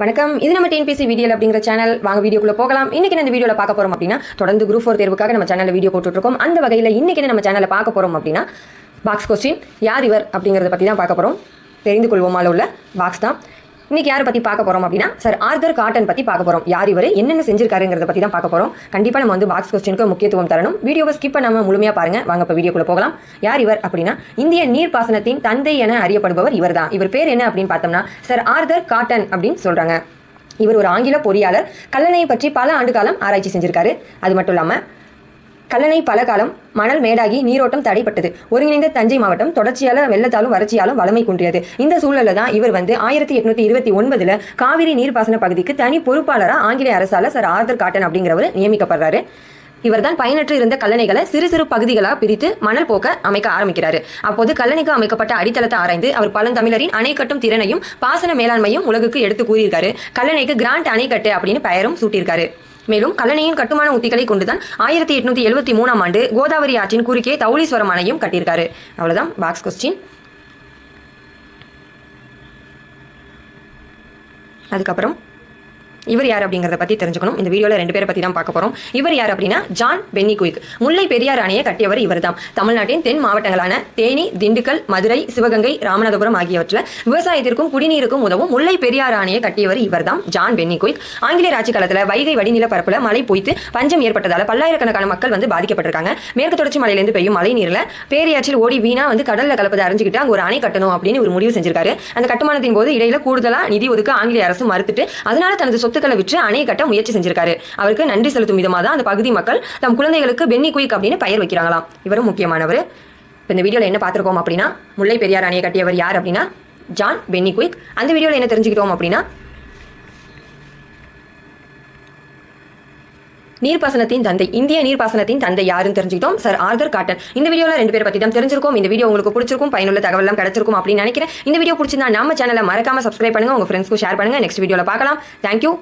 வணக்கம். இது நம்ம டிஎன்பிசி வீடியோ அப்படிங்கிற சேனல் வாங்க வீடியோக்குள்ள போகலாம். இன்னைக்கு இந்த வீடியோல பார்க்க போறோம் அப்படின்னா தொடர்ந்து குரூப் ஃபோர் தேர்வுக்காக நம்ம சேனல்ல வீடியோ போட்டுட்டு அந்த வகையில் இன்னைக்கு நம்ம சேனல்ல பார்க்க போறோம் அப்படின்னா பாக்ஸ் கொஸ்டின் யார் இவர் அப்படிங்கறத பத்தி தான் பார்க்க போறோம். தெரிந்து கொள்வோமால உள்ள பாக்ஸ் தான். இன்னைக்கு யாரை பத்தி பார்க்க போறோம் அப்படின்னா சார் ஆர்தர் காட்டன் பத்தி பார்க்க போறோம். யார் இவர்? என்னென்ன செஞ்சிருக்காருங்கிறத பத்தி தான் பார்க்க போறோம். கண்டிப்பா நம்ம வந்து பாக்ஸ் கொஸ்டினுக்கு முக்கியத்துவம் தரணும். வீடியோவை ஸ்கிப் பண்ணாம முழுமையா பாருங்க. வாங்க இப்போ வீடியோக்குள்ள போகலாம். யார் இவர் அப்படின்னா இந்திய நீர்ப்பாசனத்தின் தந்தை என அறியப்படுபவர் இவர்தான். இவர் பேர் என்ன அப்படின்னு பார்த்தோம்னா சார் ஆர்தர் காட்டன் அப்படின்னு சொல்றாங்க. இவர் ஒரு ஆங்கில பொறியாளர். கல்லணையை பற்றி பல ஆண்டு காலம் ஆராய்ச்சி செஞ்சிருக்காரு. அது மட்டும் இல்லாமல் கல்லணை பல காலம் மணல் மேடாகி நீரோட்டம் தடைப்பட்டது. ஒருங்கிணைந்த தஞ்சை மாவட்டம் தொடர்ச்சியால வெள்ளத்தாலும் வறட்சியாலும் வளமை குன்றியது. இந்த சூழலில் தான் இவர் வந்து ஆயிரத்தி எட்நூத்தி இருபத்தி ஒன்பதுல காவிரி நீர்ப்பாசன பகுதிக்கு தனி பொறுப்பாளராக ஆங்கிலேய அரசால சார் ஆர்தர் காட்டன் அப்படிங்கிறவர் நியமிக்கப்படுறாரு. இவர்தான் பயனற்று இருந்த கல்லணைகளை சிறு சிறு பகுதிகளாக பிரித்து மணல் போக்க அமைக்க ஆரம்பிக்கிறார். அப்போது கல்லணைக்கு அமைக்கப்பட்ட அடித்தளத்தை ஆராய்ந்து அவர் பழந்தமிழரின் அணை கட்டும் திறனையும் பாசன மேலாண்மையும் உலகுக்கு எடுத்து கூறியிருக்காரு. கல்லணைக்கு கிராண்ட் அணைக்கட்டு அப்படின்னு பெயரும் சூட்டியிருக்காரு. மேலும் கல்லணையின் கட்டுமான உத்திகளை கொண்டுதான் ஆயிரத்தி எட்நூத்தி எழுபத்தி மூணாம் ஆண்டு கோதாவரி ஆற்றின் குறுக்கே தௌலீஸ்வரம் அணையும் கட்டியிருக்காரு. அவ்வளவுதான் பாக்ஸ் கொஸ்டின் அதுக்கப்புறம் இவர் யார் அப்படிங்கிறத பத்தி தெரிஞ்சுக்கணும். இந்த வீடியோல ரெண்டு பேரை பத்தி தான் பார்க்க போறோம். இவர் யார் அப்படின்னா John Pennycuick Mullai Periyar அணையை கட்டியவர் இவர்தான். தமிழ்நாட்டின் தென் மாவட்டங்களான தேனி திண்டுக்கல் மதுரை சிவகங்கை ராமநாதபுரம் ஆகியவற்றில் விவசாயத்திற்கும் குடிநீருக்கும் உதவும் முல்லை பெரியார் அணையை கட்டியவர் இவர்தான் ஜான் பென்னி குயிக் ஆங்கிலேய ஆட்சி காலத்துல வைகை வடிநில பரப்புல மழை பொய்த்து பஞ்சம் ஏற்பட்டதால பல்லாயிரக்கணக்கான மக்கள் வந்து பாதிக்கப்பட்டிருக்காங்க. மேற்கு தொடர்ச்சி மலையிலிருந்து பெய்யும் மழை நீர்ல பேரியாற்றில் ஓடி வீணா வந்து கடல்ல கலப்பதை அறிஞ்சுக்கிட்டு அங்க ஒரு அணை கட்டணும் அப்படின்னு ஒரு முடிவு செஞ்சிருக்காரு. அந்த கட்டுமானத்தின் போது இடையில கூடுதலா நிதி ஒதுக்க ஆங்கிலேய அரசு மறுத்துட்டு அதனால தனது சொத்துக்களை விற்று அணையை கட்ட முயற்சி செஞ்சிருக்காரு. அவருக்கு நன்றி செலுத்தும் விதமாக தான் அந்த பகுதி மக்கள் தம் குழந்தைகளுக்கு பென்னி குயிக் அப்படின்னு பெயர் வைக்கிறாங்களாம். இவரும் முக்கியமானவர். இப்போ இந்த வீடியோவில் என்ன பார்த்துருக்கோம் அப்படின்னா முல்லை பெரியார் அணையை கட்டியவர் யார் அப்படின்னா ஜான் பென்னி குயிக். அந்த வீடியோவில் என்ன தெரிஞ்சுக்கிட்டோம் அப்படின்னா நீர்ப்பாசனத்தின் தந்தை இந்திய நீர்ப்பாசனத்தின் தந்தை யாருன்னு தெரிஞ்சுக்கிட்டோம். Sir Arthur Cotton. இந்த வீடியோல ரெண்டு பேர் பத்தி தான் தெரிஞ்சிருக்கும். இந்த வீடியோ உங்களுக்கு பிடிச்சிருக்கும் பயனுள்ள தகவல் எல்லாம் கிடைச்சிருக்கும் அப்படின்னு நினைக்கிறேன். இந்த வீடியோ பிடிச்சிருந்தா நம்ம சேனலை மறக்காம சப்ஸ்கிரைப் பண்ணுங்க. உங்க ஃப்ரெண்ட்ஸ்க்கு ஷேர் பண்ணுங்க. நெக்ஸ்ட் வீடியோல பார்க்கலாம். தேங்க்யூ